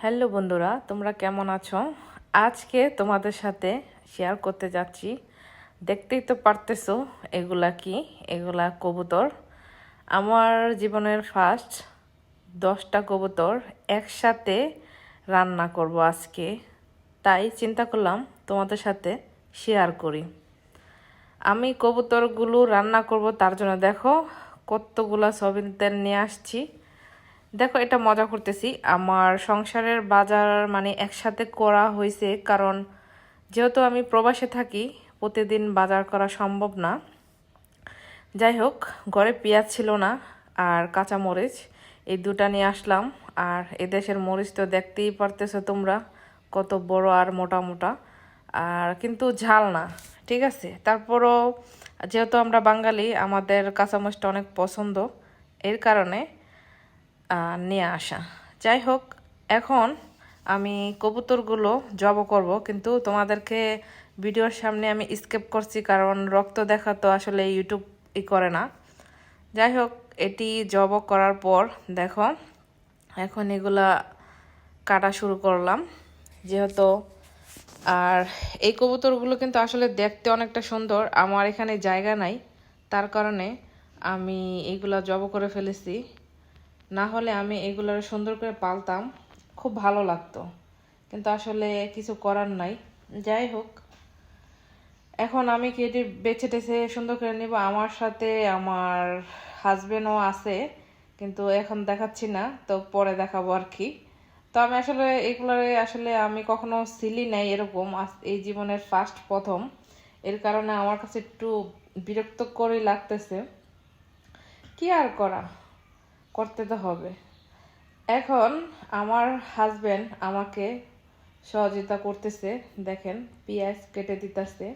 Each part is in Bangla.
হ্যালো বন্ধুরা, তোমরা কেমন আছো? আজকে তোমাদের সাথে শেয়ার করতে যাচ্ছি। দেখতেই তো পারতেছো এগুলা কি? এগুলা কবুতর। আমার জীবনের ফার্স্ট দশটা কবুতর একসাথে রান্না করব আজকে। তাই চিন্তা করলাম তোমাদের সাথে শেয়ার করি। আমি কবুতরগুলো রান্না করব তার জন্য দেখো, কতগুলা সবিনতেল নিয়ে আসছি। দেখো, এটা মজা করতেছি। আমার সংসারের বাজার মানে একসাথে করা হয়েছে, কারণ যেহেতু আমি প্রবাসে থাকি, প্রতিদিন বাজার করা সম্ভব না। যাই হোক, ঘরে পেঁয়াজ ছিল না আর কাঁচা মরিচ এই দুটা নিয়ে আসলাম। আর এদেশের মরিচ তো দেখতেই পারতেছো তোমরা, কত বড় আর মোটা মোটা। আর কিন্তু ঝাল না, ঠিক আছে? তারপরও যেহেতু আমরা বাঙালি, আমাদের কাঁচামরিচটা অনেক পছন্দ। এর কারণে নিয়ে আসা। যাই হোক, এখন আমি কবুতরগুলো জব করব, কিন্তু তোমাদেরকে ভিডিওর সামনে আমি স্কেপ করছি কারণ রক্ত দেখা তো আসলে ইউটিউব ই করে না। যাই হোক, এটি জব করার পর দেখো, এখন এগুলা কাটা শুরু করলাম। যেহেতু আর এই কবুতরগুলো কিন্তু আসলে দেখতে অনেকটা সুন্দর, আমার এখানে জায়গা নাই, তার কারণে আমি এইগুলা জব করে ফেলেছি। না হলে আমি এগুলোর সুন্দর করে পালতাম, খুব ভালো লাগতো। কিন্তু আসলে কিছু করার নাই। যাই হোক, এখন আমি কেটে বেছে টেছে সুন্দর করে নিব। আমার সাথে আমার হাজবেন্ডও আছে, কিন্তু এখন দেখাচ্ছি না, তো পরে দেখাবো আর কি। তো আমি আসলে এগুলোরে আসলে আমি কখনো সিলি নাই এরকম। এই জীবনের ফার্স্ট প্রথম। এর কারণে আমার কাছে একটু বিরক্ত করে লাগতেছে। কি আর করা? করতে তো হবে। এখন আমার হাজবেন্ড আমাকে সহযোগিতা করতেছে। দেখেন, পেঁয়াজ কেটে দিতেছে।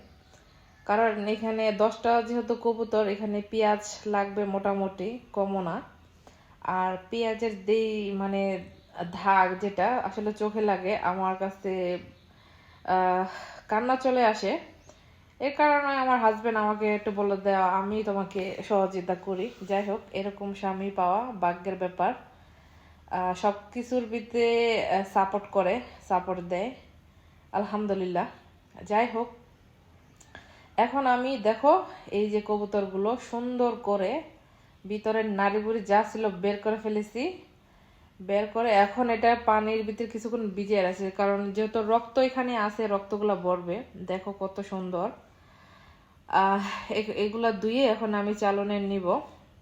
কারণ এখানে দশটা যেহেতু কবুতর, এখানে পেঁয়াজ লাগবে মোটামুটি, কমও না। আর পেঁয়াজের যেই মানে ধাগ যেটা আসলে চোখে লাগে, আমার কাছে কান্না চলে আসে। এর কারণে আমার হাজবেন্ড আমাকে একটু বলে দেওয়া আমি তোমাকে সহযোগিতা করি। যাই হোক, এরকম স্বামী পাওয়া ভাগ্যের ব্যাপার। সব কিছুর ভিতরে সাপোর্ট করে সাপোর্ট দেয়। আলহামদুলিল্লাহ। যাই হোক, এখন আমি দেখো, এই যে কবুতরগুলো সুন্দর করে ভিতরের নাড়িবুড়ি যা ছিল বের করে ফেলেছি। বের করে এখন এটা পানির ভিতরে কিছুক্ষণ ভিজিয়ে রাখছি, কারণ যেহেতু রক্ত এখানে আছে, রক্তগুলো ভরবে। দেখো কত সুন্দর। এগুলা ধুয়ে এখন আমি চালনে নিব।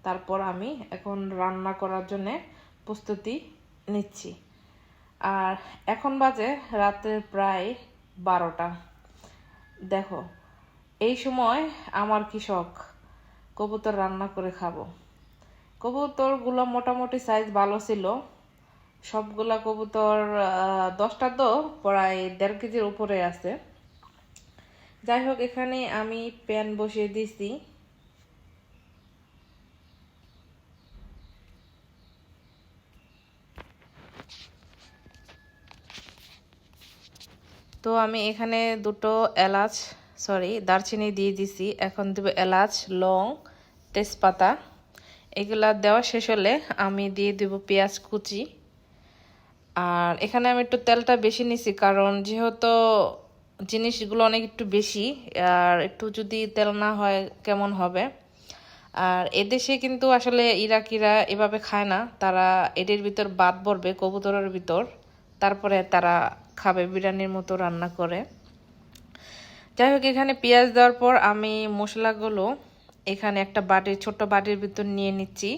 তারপর আমি এখন রান্না করার জন্য প্রস্তুতি নিচ্ছি। আর এখন বাজে রাতের প্রায় বারোটা। দেখো, এই সময় আমার কি শখ? কবুতর রান্না করে খাব। কবুতরগুলো মোটামুটি সাইজ ভালো ছিল। সবগুলা কবুতর দশটা তো প্রায় দেড় কেজির উপরে আছে। যাই হোক, এখানে আমি প্যান বসিয়ে দিছি। তো আমি এখানে দুটো এলাচ সরি দারচিনি দিয়ে দিছি। এখন দেব এলাচ, লং, তেজপাতা। এগুলা দেওয়া শেষ হলে আমি দিয়ে দেব পেঁয়াজ কুচি। আর এখানে আমি একটু তেলটা বেশি নিছি, কারণ যেহেতু জিনিসগুলো অনেক একটু বেশি, আর একটু যদি তেল না হয় কেমন হবে? আর এদেশে কিন্তু আসলে ইরাকিরা এভাবে খায় না। তারা এদের ভিতর বাদ পড়বে, কবুতরের ভিতর। তারপরে তারা খাবে, বিরিয়ানির মতো রান্না করে। যাই হোক, এখানে পেঁয়াজ দেওয়ার পর আমি মশলাগুলো এখানে একটা বাটির, ছোট্ট বাটির ভিতর নিয়ে নিচ্ছি।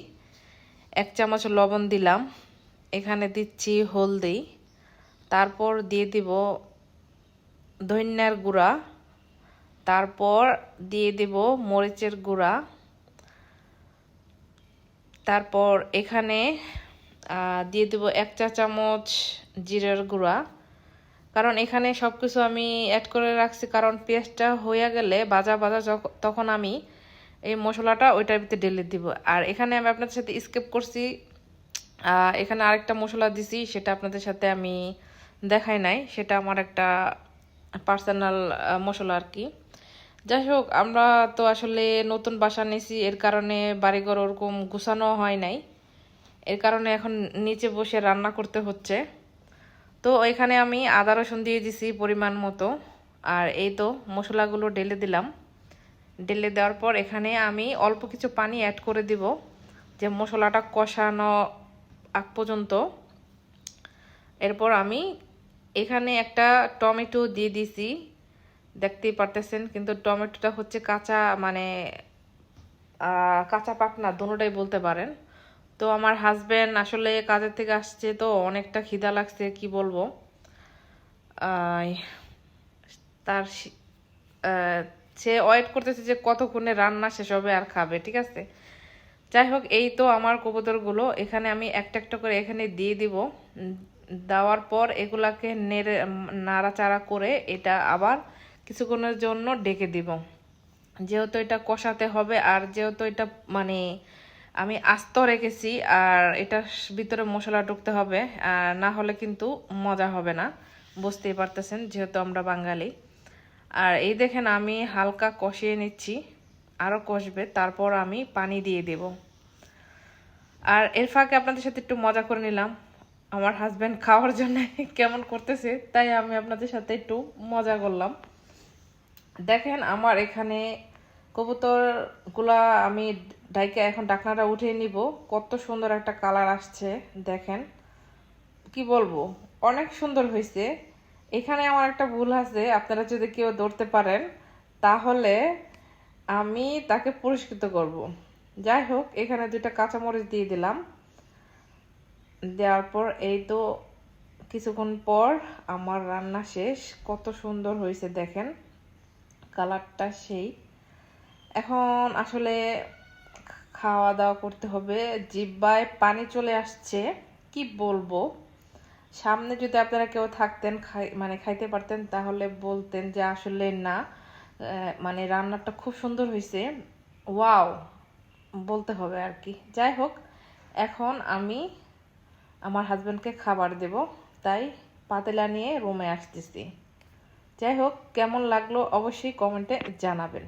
এক চামচ লবণ দিলাম। এখানে দিচ্ছি হলদি। তারপর দিয়ে দিব ধনিয়ার গুঁড়া, তারপর দিয়ে দিব মরিচের গুঁড়া, তারপর এখানে দিয়ে দেব এক চা চামচ জিরার গুঁড়া। কারণ এখানে সব কিছু আমি অ্যাড করে রাখছি, কারণ পেঁয়াজটা হয়ে গেলে ভাজা যখ- তখন আমি এই মশলাটা ওইটার ভিতরে ঢেলে দিব। আর এখানে আমি আপনাদের সাথে স্কিপ করছি এখানে আরেকটা মশলা দিছি, সেটা আপনাদের সাথে আমি দেখাই নাই, সেটা আমার একটা পার্সোনাল মশলা আর কি। যাই হোক, আমরা তো আসলে নতুন বাসা নিয়েছি, এর কারণে বাড়িঘর ওরকম গুছানো হয় নাই। এর কারণে এখন নিচে বসে রান্না করতে হচ্ছে। তো এখানে আমি আদা, রসুন দিয়ে দিছি পরিমাণ মতো। আর এই তো মশলাগুলো ঢেলে দিলাম। ঢেলে দেওয়ার পর এখানে আমি অল্প কিছু পানি অ্যাড করে দিব, যে মশলাটা কষানো আগ পর্যন্ত। এরপর আমি এখানে একটা টমেটো দিয়ে দিছি। দেখতেই পারতেছেন, কিন্তু টমেটোটা হচ্ছে কাঁচা মানে কাঁচা পাক না দুটোটাই বলতে পারেন। তো আমার হাজবেন্ড আসলে কাজের থেকে আসছে তো, অনেকটা খিদা লাগছে, কি বলব? তার সে ওয়েট করতেছে যে কতক্ষণে রান্না শেষ হবে আর খাবে, ঠিক আছে? যাই হোক, এই তো আমার কবুতরগুলো। এখানে আমি একটা একটা করে এখানে দিয়ে দিব। দেওয়ার পর এগুলাকে নেড়ে নাড়াচাড়া করে এটা আবার কিছুক্ষণের জন্য ডেকে দিব। যেহেতু এটা কষাতে হবে আর যেহেতু এটা মানে আমি আস্ত রেখেছি আর এটার ভিতরে মশলা ঢুকতে হবে, আর না হলে কিন্তু মজা হবে না। বুঝতেই পারতেছেন, যেহেতু আমরা বাঙালি। আর এই দেখেন, আমি হালকা কষিয়ে নিচ্ছি আরও কষবে, তারপর আমি পানি দিয়ে দেব। আর এর ফাঁকে আপনাদের সাথে একটু মজা করে নিলাম। আমার হাজব্যান্ড খাওয়ার জন্য কেমন করতেছে, তাই আমি আপনাদের সাথে একটু মজা করলাম। দেখেন আমার এখানে কবুতরগুলা আমি ডাইকে এখন ডাকনাটা উঠিয়ে নিব। কত সুন্দর একটা কালার আসছে, দেখেন। কি বলব? অনেক সুন্দর হয়েছে এখানে আমার একটা ভুল আছে, আপনারা যদি কেউ ধরতে পারেন, তাহলে আমি তাকে পুরস্কৃত করব। যাই হোক, এখানে দুইটা কাঁচামরিচ দিয়ে দিলাম। দেওয়ার পর এই তো কিছুক্ষণ পর আমার রান্না শেষ। কত সুন্দর হয়েছে দেখেন। কালারটা সেই। এখন আসলে খাওয়া দাওয়া করতে হবে। জিব্বায় পানি চলে আসছে। কি বলব? সামনে যদি আপনারা কেউ থাকতেন, খাই মানে খাইতে পারতেন, তাহলে বলতেন যে আসলে না। মানে রান্নাটা খুব সুন্দর হয়েছে। ওয়াও! বলতে হবে আর কি। যাই হোক, এখন আমি আমার হাজব্যান্ডকে খাবার দেব, তাই পাতেলা নিয়ে রুমে আসতেছি। যাই হোক, কেমন লাগল অবশ্যই কমেন্টে জানাবেন।